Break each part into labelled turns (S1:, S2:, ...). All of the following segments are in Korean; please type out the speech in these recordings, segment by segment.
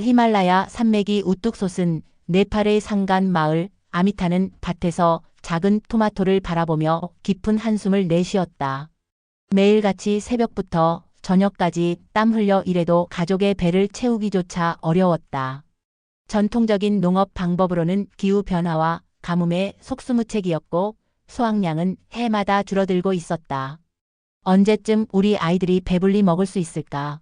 S1: 히말라야 산맥이 우뚝 솟은 네팔의 산간 마을 아미타는 밭에서 작은 토마토를 바라보며 깊은 한숨을 내쉬었다. 매일같이 새벽부터 저녁까지 땀 흘려 일해도 가족의 배를 채우기조차 어려웠다. 전통적인 농업 방법으로는 기후 변화와 가뭄의 속수무책이었고 수확량은 해마다 줄어들고 있었다. 언제쯤 우리 아이들이 배불리 먹을 수 있을까?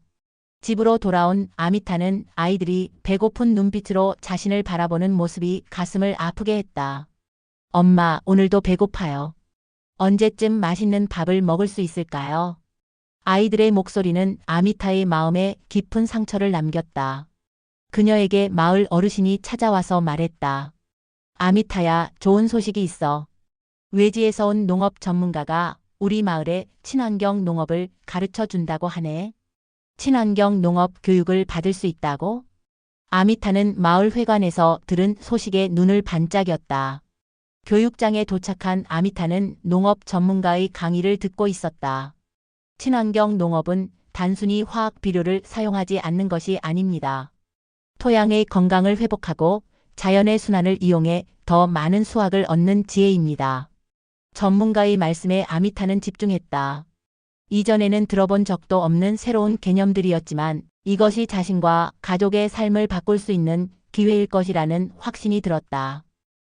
S1: 집으로 돌아온 아미타는 아이들이 배고픈 눈빛으로 자신을 바라보는 모습이 가슴을 아프게 했다. 엄마, 오늘도 배고파요. 언제쯤 맛있는 밥을 먹을 수 있을까요? 아이들의 목소리는 아미타의 마음에 깊은 상처를 남겼다. 그녀에게 마을 어르신이 찾아와서 말했다. 아미타야, 좋은 소식이 있어. 외지에서 온 농업 전문가가 우리 마을에 친환경 농업을 가르쳐 준다고 하네. 친환경 농업 교육을 받을 수 있다고? 아미타는 마을 회관에서 들은 소식에 눈을 반짝였다. 교육장에 도착한 아미타는 농업 전문가의 강의를 듣고 있었다. 친환경 농업은 단순히 화학 비료를 사용하지 않는 것이 아닙니다. 토양의 건강을 회복하고 자연의 순환을 이용해 더 많은 수확을 얻는 지혜입니다. 전문가의 말씀에 아미타는 집중했다. 이전에는 들어본 적도 없는 새로운 개념들이었지만 이것이 자신과 가족의 삶을 바꿀 수 있는 기회일 것이라는 확신이 들었다.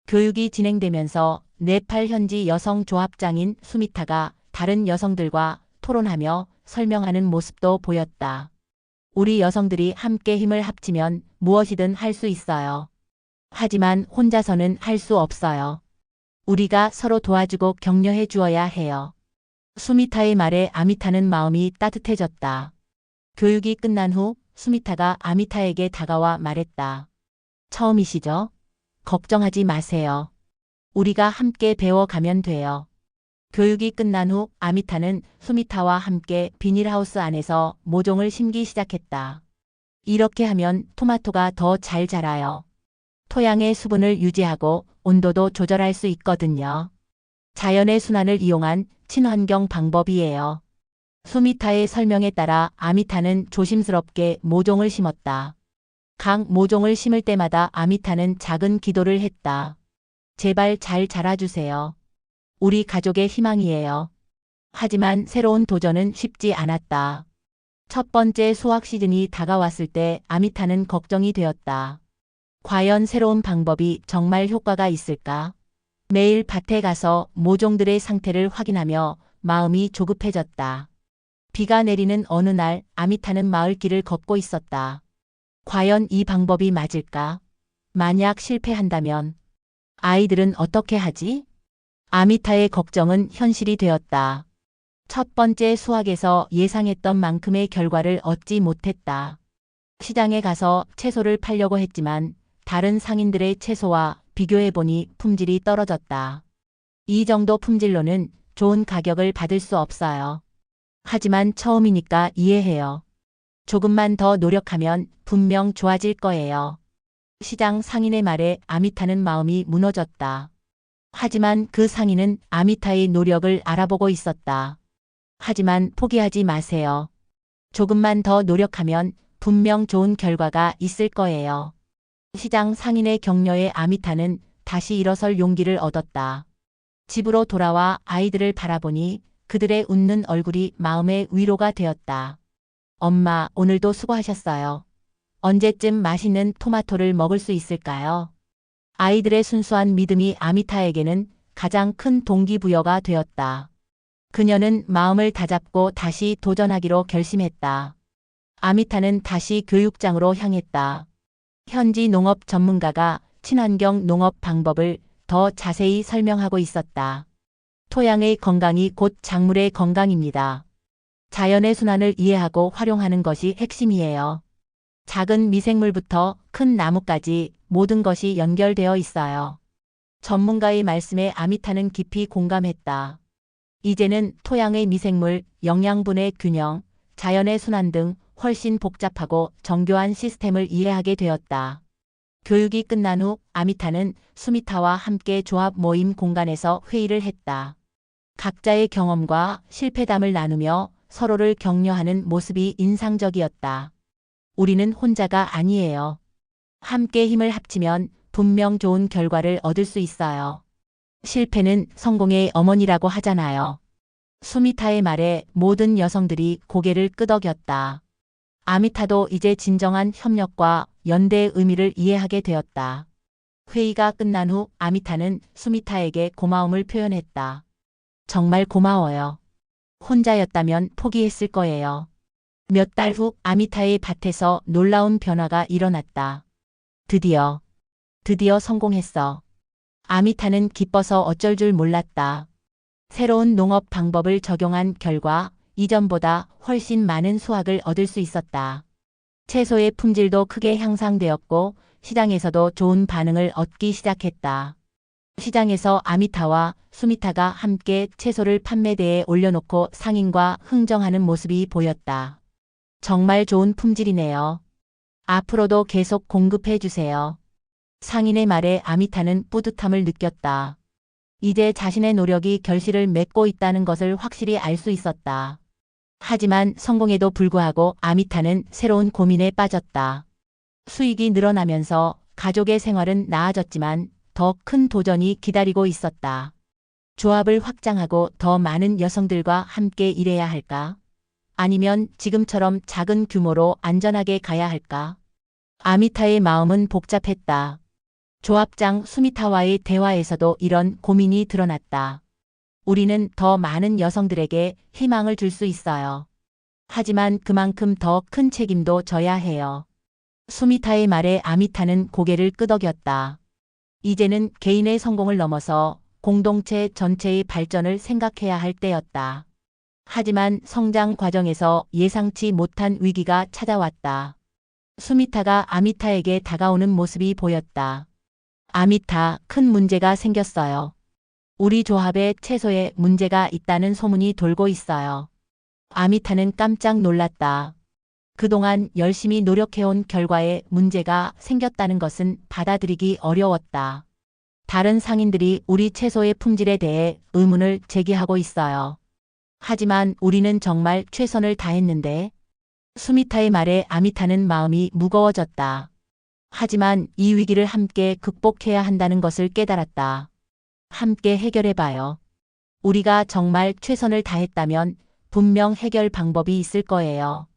S1: 교육이 진행되면서 네팔 현지 여성 조합장인 수미타가 다른 여성들과 토론하며 설명하는 모습도 보였다. 우리 여성들이 함께 힘을 합치면 무엇이든 할 수 있어요. 하지만 혼자서는 할 수 없어요. 우리가 서로 도와주고 격려해 주어야 해요. 수미타의 말에 아미타는 마음이 따뜻해졌다. 교육이 끝난 후 수미타가 아미타에게 다가와 말했다. 처음이시죠? 걱정하지 마세요. 우리가 함께 배워가면 돼요. 교육이 끝난 후 아미타는 수미타와 함께 비닐하우스 안에서 모종을 심기 시작했다. 이렇게 하면 토마토가 더 잘 자라요. 토양의 수분을 유지하고 온도도 조절할 수 있거든요. 자연의 순환을 이용한 친환경 방법이에요. 수미타의 설명에 따라 아미타는 조심스럽게 모종을 심었다. 각 모종을 심을 때마다 아미타는 작은 기도를 했다. 제발 잘 자라주세요. 우리 가족의 희망이에요. 하지만 새로운 도전은 쉽지 않았다. 첫 번째 수확 시즌이 다가왔을 때 아미타는 걱정이 되었다. 과연 새로운 방법이 정말 효과가 있을까? 매일 밭에 가서 모종들의 상태를 확인하며 마음이 조급해졌다. 비가 내리는 어느 날 아미타는 마을길을 걷고 있었다. 과연 이 방법이 맞을까? 만약 실패한다면 아이들은 어떻게 하지? 아미타의 걱정은 현실이 되었다. 첫 번째 수확에서 예상했던 만큼의 결과를 얻지 못했다. 시장에 가서 채소를 팔려고 했지만 다른 상인들의 채소와 비교해보니 품질이 떨어졌다. 이 정도 품질로는 좋은 가격을 받을 수 없어요. 하지만 처음이니까 이해해요. 조금만 더 노력하면 분명 좋아질 거예요. 시장 상인의 말에 아미타는 마음이 무너졌다. 하지만 그 상인은 아미타의 노력을 알아보고 있었다. 하지만 포기하지 마세요. 조금만 더 노력하면 분명 좋은 결과가 있을 거예요. 시장 상인의 격려에 아미타는 다시 일어설 용기를 얻었다. 집으로 돌아와 아이들을 바라보니 그들의 웃는 얼굴이 마음의 위로가 되었다. 엄마, 오늘도 수고하셨어요. 언제쯤 맛있는 토마토를 먹을 수 있을까요? 아이들의 순수한 믿음이 아미타에게는 가장 큰 동기부여가 되었다. 그녀는 마음을 다잡고 다시 도전하기로 결심했다. 아미타는 다시 교육장으로 향했다. 현지 농업 전문가가 친환경 농업 방법을 더 자세히 설명하고 있었다. 토양의 건강이 곧 작물의 건강입니다. 자연의 순환을 이해하고 활용하는 것이 핵심이에요. 작은 미생물부터 큰 나무까지 모든 것이 연결되어 있어요. 전문가의 말씀에 아미타는 깊이 공감했다. 이제는 토양의 미생물, 영양분의 균형, 자연의 순환 등 훨씬 복잡하고 정교한 시스템을 이해하게 되었다. 교육이 끝난 후 아미타는 수미타와 함께 조합 모임 공간에서 회의를 했다. 각자의 경험과 실패담을 나누며 서로를 격려하는 모습이 인상적이었다. 우리는 혼자가 아니에요. 함께 힘을 합치면 분명 좋은 결과를 얻을 수 있어요. 실패는 성공의 어머니라고 하잖아요. 수미타의 말에 모든 여성들이 고개를 끄덕였다. 아미타도 이제 진정한 협력과 연대의 의미를 이해하게 되었다. 회의가 끝난 후 아미타는 수미타에게 고마움을 표현했다. 정말 고마워요. 혼자였다면 포기했을 거예요. 몇 달 후 아미타의 밭에서 놀라운 변화가 일어났다. 드디어, 드디어 성공했어. 아미타는 기뻐서 어쩔 줄 몰랐다. 새로운 농업 방법을 적용한 결과 이전보다 훨씬 많은 수확을 얻을 수 있었다. 채소의 품질도 크게 향상되었고 시장에서도 좋은 반응을 얻기 시작했다. 시장에서 아미타와 수미타가 함께 채소를 판매대에 올려놓고 상인과 흥정하는 모습이 보였다. 정말 좋은 품질이네요. 앞으로도 계속 공급해 주세요. 상인의 말에 아미타는 뿌듯함을 느꼈다. 이제 자신의 노력이 결실을 맺고 있다는 것을 확실히 알 수 있었다. 하지만 성공에도 불구하고 아미타는 새로운 고민에 빠졌다. 수익이 늘어나면서 가족의 생활은 나아졌지만 더 큰 도전이 기다리고 있었다. 조합을 확장하고 더 많은 여성들과 함께 일해야 할까? 아니면 지금처럼 작은 규모로 안전하게 가야 할까? 아미타의 마음은 복잡했다. 조합장 수미타와의 대화에서도 이런 고민이 드러났다. 우리는 더 많은 여성들에게 희망을 줄 수 있어요. 하지만 그만큼 더 큰 책임도 져야 해요. 수미타의 말에 아미타는 고개를 끄덕였다. 이제는 개인의 성공을 넘어서 공동체 전체의 발전을 생각해야 할 때였다. 하지만 성장 과정에서 예상치 못한 위기가 찾아왔다. 수미타가 아미타에게 다가오는 모습이 보였다. 아미타, 큰 문제가 생겼어요. 우리 조합에 채소에 문제가 있다는 소문이 돌고 있어요. 아미타는 깜짝 놀랐다. 그동안 열심히 노력해온 결과에 문제가 생겼다는 것은 받아들이기 어려웠다. 다른 상인들이 우리 채소의 품질에 대해 의문을 제기하고 있어요. 하지만 우리는 정말 최선을 다했는데 수미타의 말에 아미타는 마음이 무거워졌다. 하지만 이 위기를 함께 극복해야 한다는 것을 깨달았다. 함께 해결해봐요. 우리가 정말 최선을 다했다면 분명 해결 방법이 있을 거예요.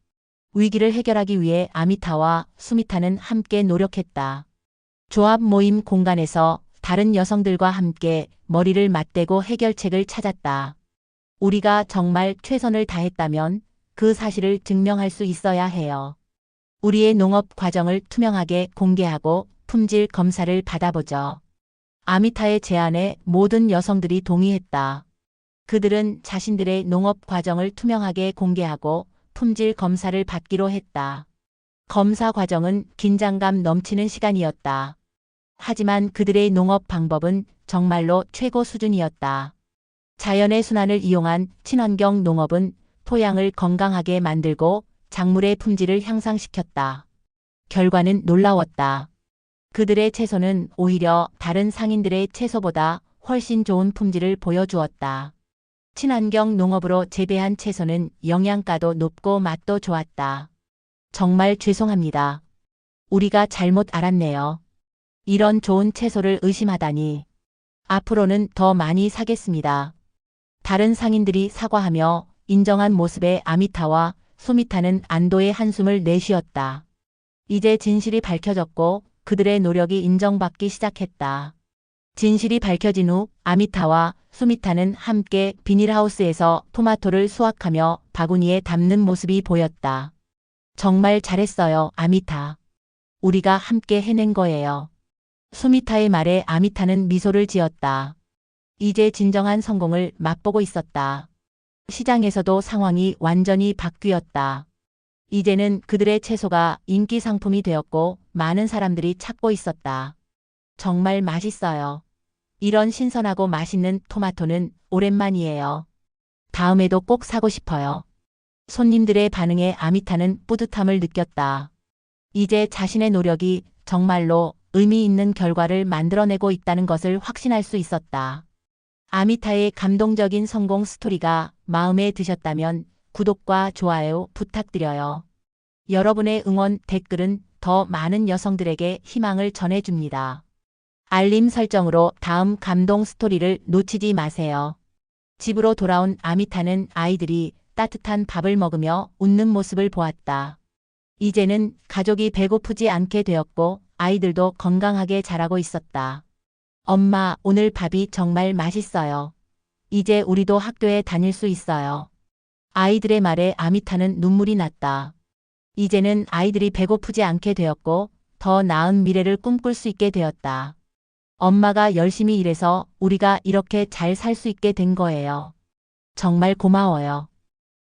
S1: 위기를 해결하기 위해 아미타와 수미타는 함께 노력했다. 조합 모임 공간에서 다른 여성들과 함께 머리를 맞대고 해결책을 찾았다. 우리가 정말 최선을 다했다면 그 사실을 증명할 수 있어야 해요. 우리의 농업 과정을 투명하게 공개하고 품질 검사를 받아보죠. 아미타의 제안에 모든 여성들이 동의했다. 그들은 자신들의 농업 과정을 투명하게 공개하고 품질 검사를 받기로 했다. 검사 과정은 긴장감 넘치는 시간이었다. 하지만 그들의 농업 방법은 정말로 최고 수준이었다. 자연의 순환을 이용한 친환경 농업은 토양을 건강하게 만들고 작물의 품질을 향상시켰다. 결과는 놀라웠다. 그들의 채소는 오히려 다른 상인들의 채소보다 훨씬 좋은 품질을 보여주었다. 친환경 농업으로 재배한 채소는 영양가도 높고 맛도 좋았다. 정말 죄송합니다. 우리가 잘못 알았네요. 이런 좋은 채소를 의심하다니. 앞으로는 더 많이 사겠습니다. 다른 상인들이 사과하며 인정한 모습의 아미타와 소미타는 안도의 한숨을 내쉬었다. 이제 진실이 밝혀졌고 그들의 노력이 인정받기 시작했다. 진실이 밝혀진 후 아미타와 수미타는 함께 비닐하우스에서 토마토를 수확하며 바구니에 담는 모습이 보였다. 정말 잘했어요, 아미타. 우리가 함께 해낸 거예요. 수미타의 말에 아미타는 미소를 지었다. 이제 진정한 성공을 맛보고 있었다. 시장에서도 상황이 완전히 바뀌었다. 이제는 그들의 채소가 인기 상품이 되었고 많은 사람들이 찾고 있었다. 정말 맛있어요. 이런 신선하고 맛있는 토마토는 오랜만이에요. 다음에도 꼭 사고 싶어요. 손님들의 반응에 아미타는 뿌듯함을 느꼈다. 이제 자신의 노력이 정말로 의미 있는 결과를 만들어내고 있다는 것을 확신할 수 있었다. 아미타의 감동적인 성공 스토리가 마음에 드셨다면 구독과 좋아요 부탁드려요. 여러분의 응원 댓글은 더 많은 여성들에게 희망을 전해줍니다. 알림 설정으로 다음 감동 스토리를 놓치지 마세요. 집으로 돌아온 아미타는 아이들이 따뜻한 밥을 먹으며 웃는 모습을 보았다. 이제는 가족이 배고프지 않게 되었고 아이들도 건강하게 자라고 있었다. 엄마, 오늘 밥이 정말 맛있어요. 이제 우리도 학교에 다닐 수 있어요. 아이들의 말에 아미타는 눈물이 났다. 이제는 아이들이 배고프지 않게 되었고 더 나은 미래를 꿈꿀 수 있게 되었다. 엄마가 열심히 일해서 우리가 이렇게 잘 살 수 있게 된 거예요. 정말 고마워요.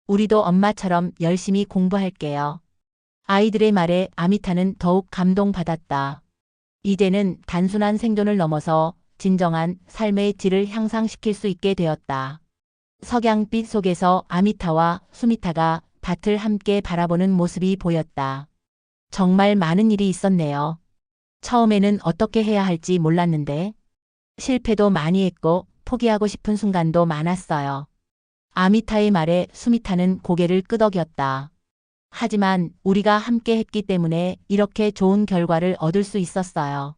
S1: 우리도 엄마처럼 열심히 공부할게요. 아이들의 말에 아미타는 더욱 감동받았다. 이제는 단순한 생존을 넘어서 진정한 삶의 질을 향상시킬 수 있게 되었다. 석양빛 속에서 아미타와 수미타가 밭을 함께 바라보는 모습이 보였다. 정말 많은 일이 있었네요. 처음에는 어떻게 해야 할지 몰랐는데 실패도 많이 했고 포기하고 싶은 순간도 많았어요. 아미타의 말에 수미타는 고개를 끄덕였다. 하지만 우리가 함께 했기 때문에 이렇게 좋은 결과를 얻을 수 있었어요.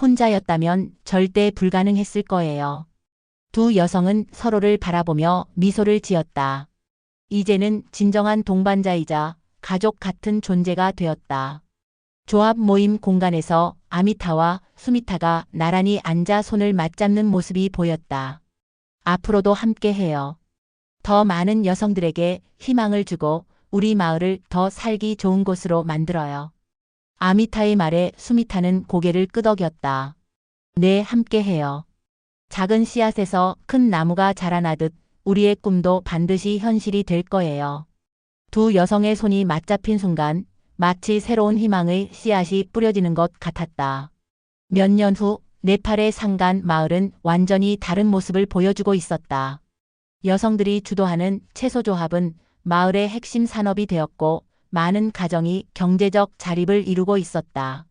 S1: 혼자였다면 절대 불가능했을 거예요. 두 여성은 서로를 바라보며 미소를 지었다. 이제는 진정한 동반자이자 가족 같은 존재가 되었다. 조합 모임 공간에서 아미타와 수미타가 나란히 앉아 손을 맞잡는 모습이 보였다. 앞으로도 함께 해요. 더 많은 여성들에게 희망을 주고 우리 마을을 더 살기 좋은 곳으로 만들어요. 아미타의 말에 수미타는 고개를 끄덕였다. 네, 함께 해요. 작은 씨앗에서 큰 나무가 자라나듯 우리의 꿈도 반드시 현실이 될 거예요. 두 여성의 손이 맞잡힌 순간 마치 새로운 희망의 씨앗이 뿌려지는 것 같았다. 몇 년 후 네팔의 상간 마을은 완전히 다른 모습을 보여주고 있었다. 여성들이 주도하는 채소조합은 마을의 핵심 산업이 되었고 많은 가정이 경제적 자립을 이루고 있었다.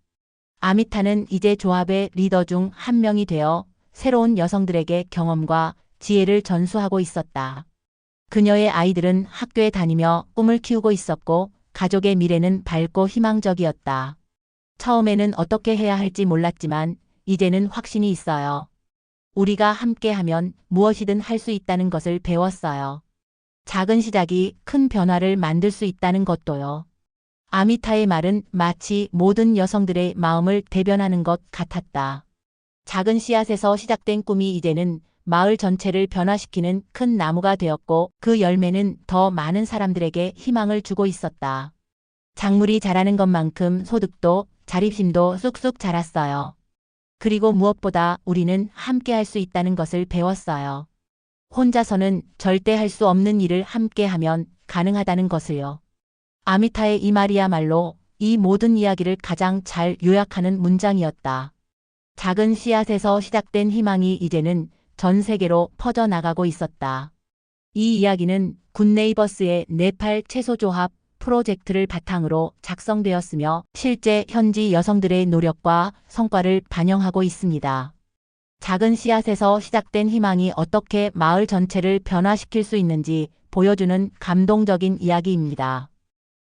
S1: 아미타는 이제 조합의 리더 중 한 명이 되어 새로운 여성들에게 경험과 지혜를 전수하고 있었다. 그녀의 아이들은 학교에 다니며 꿈을 키우고 있었고 가족의 미래는 밝고 희망적이었다. 처음에는 어떻게 해야 할지 몰랐지만 이제는 확신이 있어요. 우리가 함께하면 무엇이든 할 수 있다는 것을 배웠어요. 작은 시작이 큰 변화를 만들 수 있다는 것도요. 아미타의 말은 마치 모든 여성들의 마음을 대변하는 것 같았다. 작은 씨앗에서 시작된 꿈이 이제는 마을 전체를 변화시키는 큰 나무가 되었고 그 열매는 더 많은 사람들에게 희망을 주고 있었다. 작물이 자라는 것만큼 소득도 자립심도 쑥쑥 자랐어요. 그리고 무엇보다 우리는 함께 할 수 있다는 것을 배웠어요. 혼자서는 절대 할 수 없는 일을 함께 하면 가능하다는 것을요. 아미타의 이 말이야말로 이 모든 이야기를 가장 잘 요약하는 문장이었다. 작은 씨앗에서 시작된 희망이 이제는 전 세계로 퍼져나가고 있었다. 이 이야기는 굿네이버스의 네팔 채소조합 프로젝트를 바탕으로 작성되었으며 실제 현지 여성들의 노력과 성과를 반영하고 있습니다. 작은 씨앗에서 시작된 희망이 어떻게 마을 전체를 변화시킬 수 있는지 보여주는 감동적인 이야기입니다.